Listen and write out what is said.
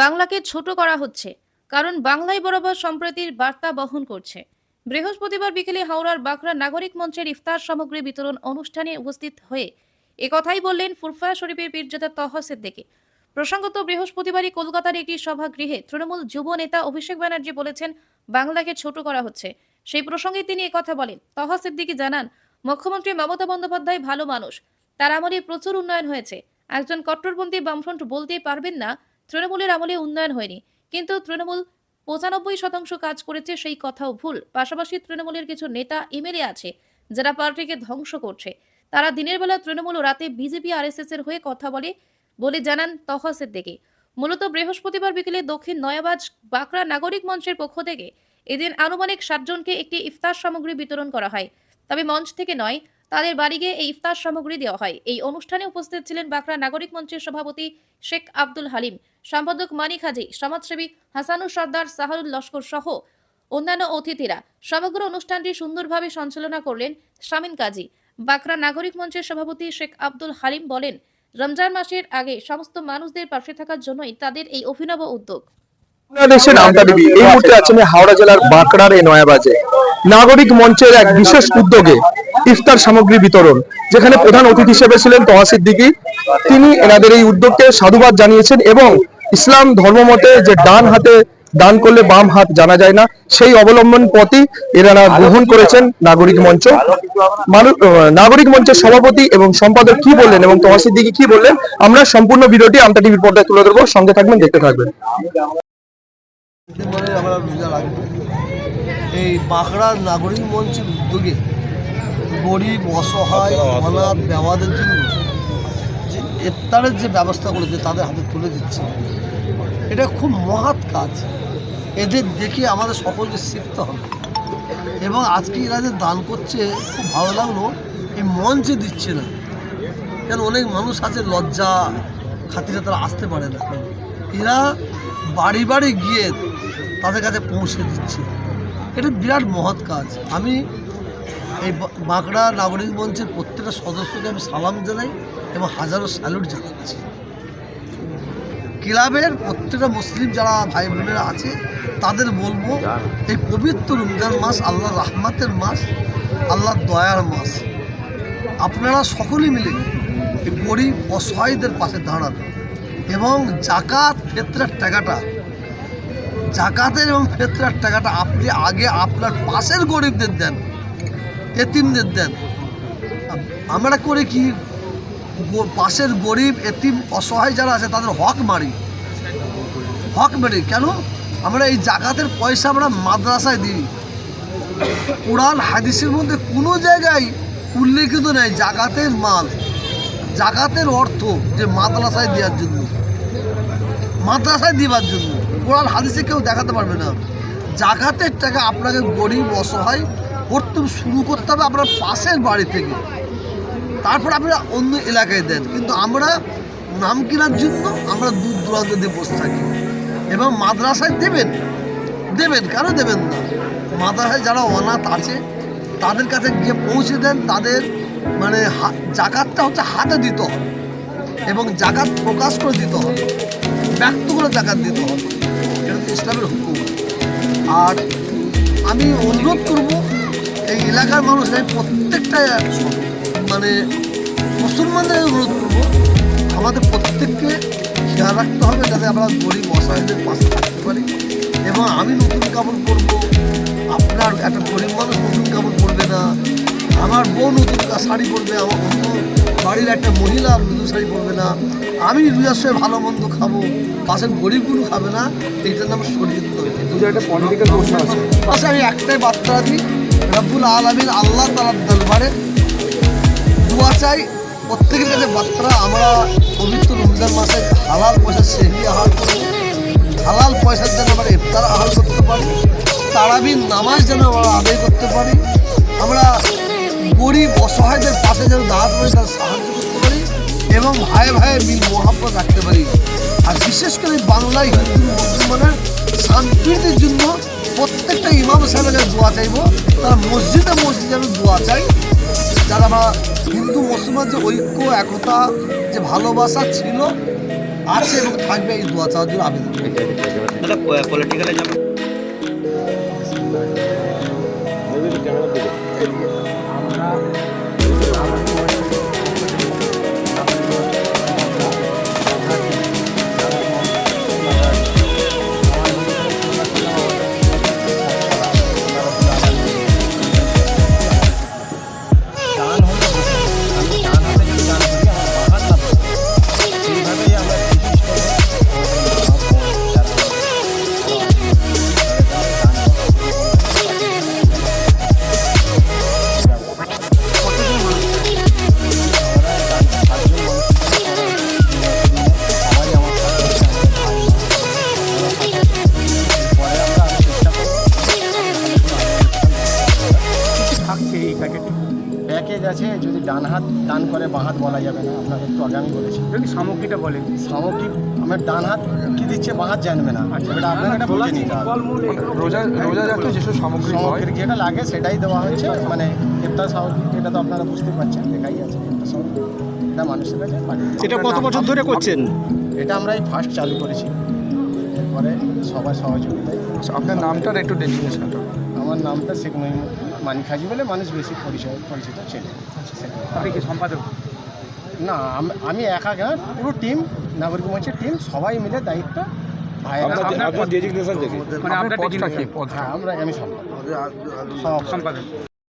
বাংলাকে ছোট করা হচ্ছে, কারণ বাংলাই বরাবর সম্প্রীতির বার্তা বহন করছে। বৃহস্পতিবার বিকেলে হাওড়ার বাঁকড়া নাগরিক মঞ্চের ইফতার সামগ্রী বিতরণ অনুষ্ঠানে উপস্থিত হয়ে একথাই বললেন ফুরফুরা শরীফের পীরজাদা তহ সিদ্দিকী। প্রসঙ্গত, বৃহস্পতিবারই কলকাতার একটি সভাগৃহে তৃণমূল যুব নেতা অভিষেক ব্যানার্জি বলেছেন, বাংলাকে ছোট করা হচ্ছে। সেই প্রসঙ্গে তিনি একথা বলেন। তহ সিদ্দিকী জানান, মুখ্যমন্ত্রী মমতা বন্দ্যোপাধ্যায় ভালো মানুষ, তার আমলে প্রচুর উন্নয়ন হয়েছে। একজন কট্টরপন্থী বামফ্রন্ট বলতে পারবেন না তৃণমূলের আমলে উন্নয়ন হয়নি। কিন্তু তৃণমূল পঁচানব্বই শতাংশ কাজ করেছে সেই কথাও ভুল। পাশাপাশি তৃণমূলের কিছু নেতা এমএলএ আছে, যারা পার্টিকে ধ্বংস করছে। তারা দিনের বেলা তৃণমূল ও রাতে বিজেপি, আরএসএস এর হয়ে কথা বলে বলে জানান তহা সিদ্দিকী মূলত বৃহস্পতিবার বিকেলে দক্ষিণ নয়াবাজ বাঁকড়া নাগরিক মঞ্চের পক্ষ থেকে এদিন আনুমানিক সাতজনকে একটি ইফতার সামগ্রী বিতরণ করা হয়। তবে মঞ্চ থেকে নয় তাদের বাড়ি গিয়ে এই ইফতার সামগ্রী দেওয়া হয়। এই অনুষ্ঠানে উপস্থিত ছিলেন বাঁকড়া নাগরিক মঞ্চের সভাপতি শেখ আব্দুল হালিম, সম্পাদক মানিক হাজি, সমাজসেবী হাসানু সর্দার সাহারুল লস্কর সহ অন্যান্য অতিথিরা। সমগ্র অনুষ্ঠানটি সুন্দরভাবে সঞ্চালনা করলেন শামিন কাজী। বাঁকড়া নাগরিক মঞ্চের সভাপতি শেখ আব্দুল হালিম বলেন, রমজান মাসের আগে সমস্ত মানুষদের পাশে থাকার জন্যই তাদের এই অভিনব উদ্যোগ। উদ্যোগে ইফতার সামগ্রী বিতরণ, যেখানে প্রধান অতিথি হিসেবে ছিলেন তিনি এনাদের এই উদ্যোগকে সাধুবাদ জানিয়েছেন এবং ইসলাম ধর্মমতে যে ডান হাতে দান করলে বাম হাত জানা যায় না, সেই অবলম্বন পথই এনারা গ্রহণ করেছেন নাগরিক মঞ্চ। নাগরিক মঞ্চের সভাপতি এবং সম্পাদক কি বললেন এবং তোহা সিদ্দিকী কি বললেন, আমরা সম্পূর্ণ ভিডিওটি আমতা টিভির পর্দায় তুলে ধরবো। সঙ্গে থাকবেন, দেখতে থাকবেন। আমরা রোজা রাখব এই বাঁকড়ার নাগরিক মঞ্চের উদ্যোগে গরিব অসহায় অনাথ ব্যবাদের জন্য যে ইফতারের যে ব্যবস্থা করেছে তাদের হাতে তুলে দিচ্ছে। এটা খুব মহৎ কাজ। এদের দেখে আমাদের সকলকে শিখতে হবে। এবং আজকে এরা যে দান করছে খুব ভালো লাগল। এই মঞ্চে দিচ্ছে না। কেন? অনেক মানুষ আছে লজ্জা খাতিরে তারা আসতে পারে না। এরা বাড়ি বাড়ি গিয়ে তাদের কাছে পৌঁছে দিচ্ছি। এটা বিরাট মহৎ কাজ। আমি এই বাঁকড়া নাগরিক মঞ্চের প্রত্যেকটা সদস্যকে আমি সালাম জানাই এবং হাজারো স্যালুট জানাচ্ছি। ক্লাবের প্রত্যেকটা মুসলিম যারা ভাই বোনেরা আছে, তাদের বলব, এই পবিত্র রমজান মাস আল্লাহ রাহমাতের মাস আল্লাহ দয়ার মাস। আপনারা সকলে মিলে গরিব অসহায়দের পাশে দাঁড়াবেন এবং জাকাত ফেতরার টাকাটা জাকাতের এবং ফেতরার টাকাটা আপনি আগে আপনার পাশের গরিবদের দেন, এতিমদের দেন। আমরা করে কি? পাশের গরিব, এতিম, অসহায় যারা আছে, তাদের হক মারি। হক মারি। কেন? আমরা এই জাকাতের পয়সা আমরা মাদ্রাসায় দিই। কোরআন, হাদিসের মধ্যে কোনো জায়গায় উল্লেখিত নেই জাকাতের মাল। জাকাতের অর্থ যে মাদ্রাসায় দেওয়ার জন্য। মাদ্রাসায় দেওয়ার জন্য। কোরআন হাদিসে কেউ দেখাতে পারবে না। জাকাতের টাকা আপনাকে গরিব, অসহায় করতে শুরু করতে হবে আপনার পাশের বাড়ি থেকে। তারপর আপনারা অন্য এলাকায় দেন। কিন্তু আমরা নাম কেনার জন্য আমরা দূর দূরান্ত দিয়ে বসে থাকি। এবং মাদ্রাসায় দেবেন? দেবেন? কেন দেবেন না? মাদ্রাসায় যারা অনাথ আছে, তাদের কাছে গিয়ে পৌঁছে দেন। তাদের মানে জাকাতটা হচ্ছে হাতে দিতে এবং জাকাত প্রকাশ করে দিতে হবে। ব্যক্ত করে জাকাত দিতে হবে। এটা ইসলামের হুকুম। আর আমি অনুরোধ করব, এই এলাকার মানুষ আমি প্রত্যেকটা মানে মুসলমানদের অনুরোধ করব, আমাদের প্রত্যেককে খেয়াল রাখতে হবে যাতে আমরা গরিব, অসহায়দের পাশে থাকতে পারি। এবং আমি নতুন কাপড় পরবো, আপনার একটা গরিব মানুষ নতুন কাপড় পরবে না। আমার বোন নতুন শাড়ি পরবে আমার অন্য বাড়ির একটা মহিলা নতুন শাড়ি পরবে না। আমি রুজার সময় ভালো মন্দ খাব। পাশের গরিবগুলো খাবে না এইটার নাম আছে। পাশে আমি একটাই বার্তা দিই রব্বুল আলমিন আল্লাহ তালার দরবারে দোয়া চাই প্রত্যেকের কাছে বার্তা আমরা পবিত্র রমজান মাসে হালাল পয়সা সেহরি আহার করব হালাল পয়সার যেন আমরা ইফতার আহার করতে পারি তারাবির নামাজ যেন আমরা আদায় করতে পারি আমরা গরিব অসহায়দের পাশে যেন দাঁড়াতে পারি, তাদের সাহায্য করতে পারি এবং ভাই ভাই মিল মহাব্বত রাখতে পারি। আর বিশেষ করে বাংলায় হিন্দু, মুসলমানের শান্তির জন্য প্রত্যেকটা ইমাম সাহেবের কাছে দোয়া চাইব, তারা মসজিদে মসজিদে আমি দোয়া চাই যারা আমরা হিন্দু, মুসলমান যে ঐক্য, একতা, যে ভালোবাসা ছিল, আছে এবং থাকবে, এই দোয়া চাওয়ার জন্য আবেদন। পলিটিক্যালে ডান হাত দান করে বাঁ হাত বলা যাবে না আপনাকে একটু আগে আমি বলেছি যদি সামগ্রীটা বলেন। সামগ্রিক আমার ডান হাত কি দিচ্ছে বাঁ হাত জানবে না। আপনাকে এটা বুঝে নিতে হবে। রোজা রোজা জাতীয় যেসব সামগ্রী হয় সামগ্রিক যেটা লাগে সেটাই দেওয়া হচ্ছে। মানে ইফতার সামগ্রিক এটা তো আপনারা বুঝতে পারছেন দেখাই আছে এটা মানুষের কাছে এটা কত বছর ধরে করছেন? এটা আমরা এই ফার্স্ট চালু করেছি। এরপরে সবার সহযোগিতায় আপনার নামটার একটু ডেজিগনেশনটা আমার নামটা শেখ মহিমুদ্দিন মানিক হাজি বলে মানুষ বেশি পরিচয় পরিচিত ছেলে আপনি কি সম্পাদক? না আমি একা না পুরো টিম নাগরিক মঞ্চের টিম সবাই মিলে দায়িত্ব। মানে হ্যাঁ আমরা আমি সম্পাদক। সম্পাদক।